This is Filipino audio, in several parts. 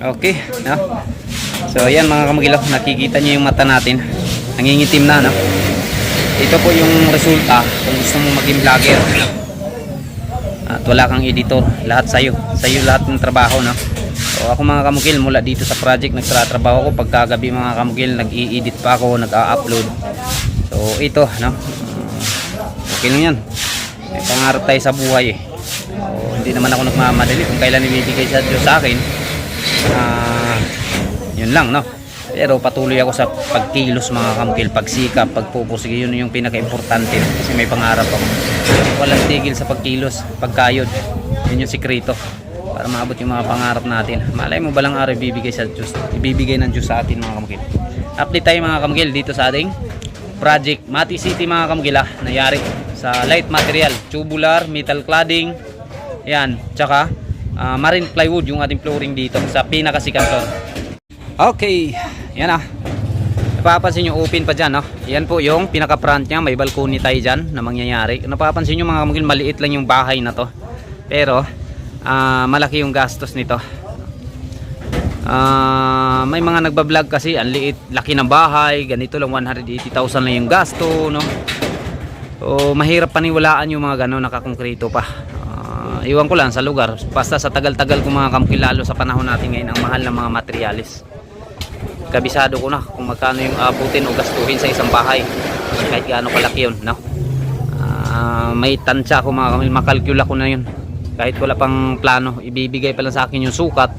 Okay, no? So ayan mga kamagilaw, nakikita niyo yung mata natin. Nangingitim na, no? Ito po yung resulta kung gusto mo maging vlogger. At wala kang editor, lahat sa'yo. Sa'yo lahat ng trabaho, no? So ako mga kamugil, mula dito sa project, nagtratrabaho ako. Pagkagabi mga kamugil, nag-i-edit pa ako, nag-a-upload. So ito, no? Okay lang yan. May pangarap tayo sa buhay eh. So, hindi naman ako nagmamadali kung kailan ibibigay sa Diyos sa akin. Ah, yun lang, no? Pero patuloy ako sa pagkilos mga kamukil, pagsikap, pagpupursige, yun yung pinaka-importante kasi may pangarap ako. Walang tigil sa pagkilos, pagkayod. Yun yung sikreto para maabot yung mga pangarap natin. Malay mo balang araw ibibigay sa Diyos, ibibigay ng Diyos sa atin mga kamukil. Update tayo mga kamukil dito sa ating project Mati City mga kamukil ah, nayari sa light material, tubular, metal cladding, yan, tsaka ah, marine plywood yung ating flooring dito sa pinakasikang floor. Okay, yan ah. Napapansin nyo open pa dyan, no? Yan po yung pinaka-front niya, may balcony tayo dyan na mangyayari. Napapansin nyo mga kamukil, maliit lang yung bahay na to. Pero, ah, malaki yung gastos nito. Ah, may mga nagbablog kasi, ang liit, laki ng bahay, ganito lang 180,000 lang yung gasto, no? So, mahirap paniwalaan yung mga gano'n nakakongkrito pa. Ah, iwan ko lang sa lugar. Basta sa tagal-tagal ko mga kamukil, lalo sa panahon natin ngayon, ang mahal ng mga materialis kabisado ko na kung magkano yung abutin o gastuhin sa isang bahay kahit gaano kalaki yun no? Ah, may tansya ako mga kamil makalkula ko na yun kahit wala pang plano ibibigay pa lang sa akin yung sukat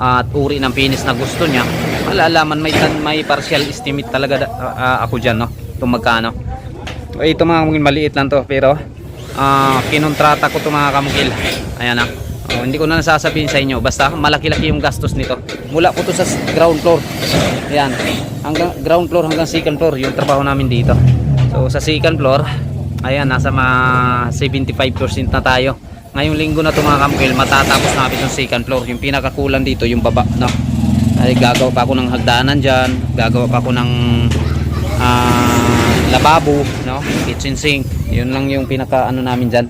at uri ng finish na gusto niya malalaman may, tan may partial estimate talaga ah, ako dyan no? kung magkano ito mga kamukil maliit lang to pero ah, kinontrata ko to mga kamukil. Ayan na Oh, hindi ko na nasasabihin sa inyo. Basta malaki-laki yung gastos nito. Mula po to sa ground floor. Ayan. Hanggang ground floor hanggang second floor yung trabaho namin dito. So sa second floor ayan nasa mga 75% na tayo. Ngayong linggo na to mga kamkil matatapos namin yung second floor. Yung pinakakulang dito yung baba no? Ay gagawa pa ako ng hagdanan dyan. Gagawa pa ako ng ah, lababo no? Kitchen sink yun lang yung pinaka ano namin dyan.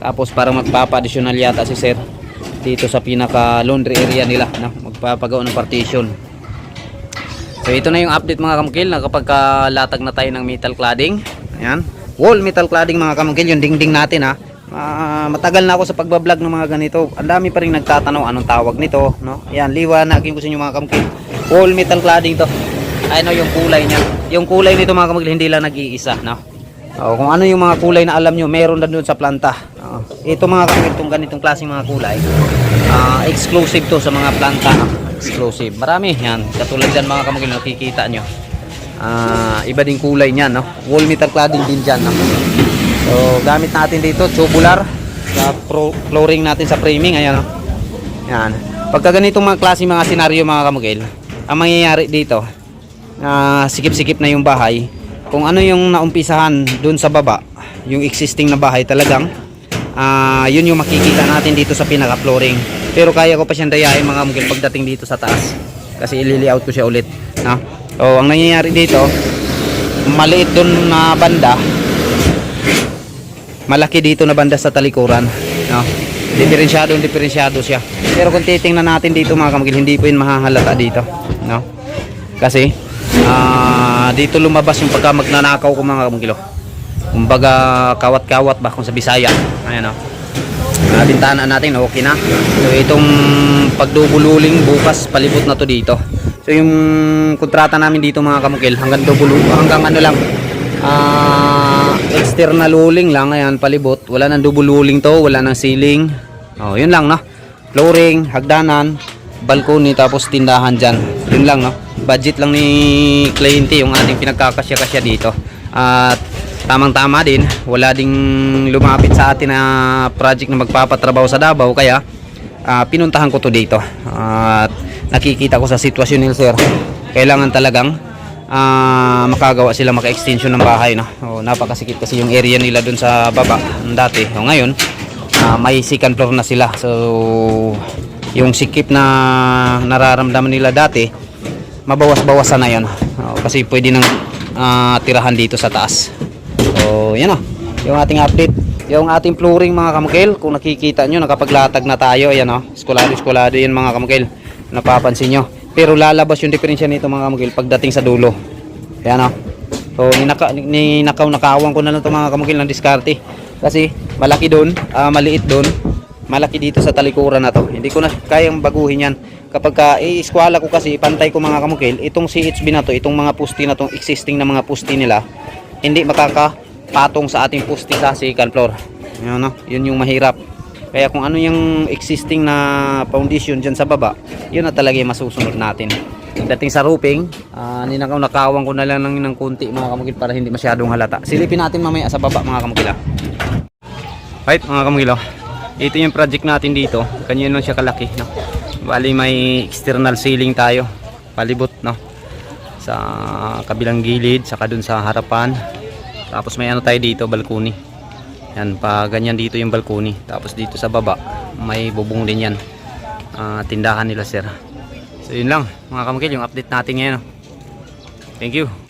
Tapos parang magpapa-additional yata si sir dito sa pinaka laundry area nila no? magpapagawa ng partition. So ito na yung update mga kamukil nakapagkalatag na tayo ng metal cladding. Ayan. Wall metal cladding mga kamukil yung dingding natin ha? Ah, matagal na ako sa pagbablog ng mga ganito. Ang dami pa rin nagtatanong anong tawag nito no? ayan liwanagin ko sa inyo mga kamukil. Wall metal cladding to. Ano yung kulay niya. Yung kulay nito mga kamukil hindi lang nag-iisa no? Oh, kung ano yung mga kulay na alam nyo, meron na doon sa planta. Oh, ito mga ganitong ganitong klaseng mga kulay, ah, exclusive to sa mga planta. Exclusive. Marami yan. Katulad dyan mga kamagil, nakikita nyo. Ah, iba din kulay niyan, no? Wall metal cladding din dyan, no? So, gamit natin dito, tubular. Sa pro flooring natin sa framing, ayan, no? Yan. Pagka ganitong mga klaseng mga senaryo mga kamagil, ang mangyayari dito, ah, sikip-sikip na yung bahay, kung ano yung naumpisahan dun sa baba yung existing na bahay talagang ah yun yung makikita natin dito sa pinaka flooring pero kaya ko pa siyang dayain mga mungkin pagdating dito sa taas kasi ili-layout ko siya ulit no? so ang nangyayari dito maliit dun na banda malaki dito na banda sa talikuran no? diferensyado diferensyado siya pero kung titingnan natin dito mga kamagil hindi po yun mahahalata dito no? kasi ah dito lumabas yung pagka magnanakaw ko mga kamagilo kumbaga kawat-kawat ba kung sa Bisaya? Ayan o uh, bintana natin okay na. So itong pagdubululing bukas palibot na to dito. So yung kontrata namin dito mga kamukil hanggang dubulu hanggang ano lang ah external luling lang ayan palibot. Wala nang dubululing to wala nang ceiling. Oh yun lang no? Flooring hagdanan balcony tapos tindahan dyan. Yun lang no? Budget lang ni kliyente yung ating pinagkakasya-kasya dito. At tamang tama din wala ding lumapit sa atin na project na magpapatrabaho sa Davao kaya ah, pinuntahan ko to dito. At nakikita ko sa sitwasyon ni sir. Kailangan talagang ah, makagawa sila maka-extension ng bahay no? o, napakasikip kasi yung area nila dun sa baba dati. O ngayon ah, may second floor na sila. So yung sikip na nararamdaman nila dati mabawas-bawasan na yun O, kasi pwede nang ah, tirahan dito sa taas so yan o yung ating update yung ating flooring mga kamukil kung nakikita nyo nakapaglatag na tayo ayan o eskulado eskulado yan mga kamukil napapansin nyo. Pero lalabas yung diferensya nito mga kamukil pagdating sa dulo. Ayan o. So, ninaka, ninakaw nakawang ko na lang ito mga kamukil ng diskarte. Kasi malaki doon, ah, maliit doon, malaki dito sa talikuran na to. Hindi ko na kayang baguhin yan. Kapag ka, i-squala ko kasi, pantay ko mga kamukil, itong CHB na to, itong mga pusti na to, existing na mga pusti nila, hindi makakapatong sa ating pusti sa second floor. Yun, no? yun yung mahirap. Kaya kung ano yung existing na foundation dyan sa baba, yun na talaga yung masusunod natin. Dating sa roofing, uh, ninakaw nakawang ko na lang ng, ng kunti mga kamukil para hindi masyadong halata. Silipin natin mamaya sa baba mga kamukil. ah. Right mga kamukil, oh. Ito yung project natin dito. Kanyan lang siya kalaki. No? Bali may external ceiling tayo. Palibot no. Sa kabilang gilid, saka dun sa harapan. Tapos may ano tayo dito, balkoni. Yan, pa ganyan dito yung balkoni. Tapos dito sa baba, may bubong din yan. Ah, tindahan nila sir. So yun lang, mga kamukil, yung update natin ngayon. Thank you.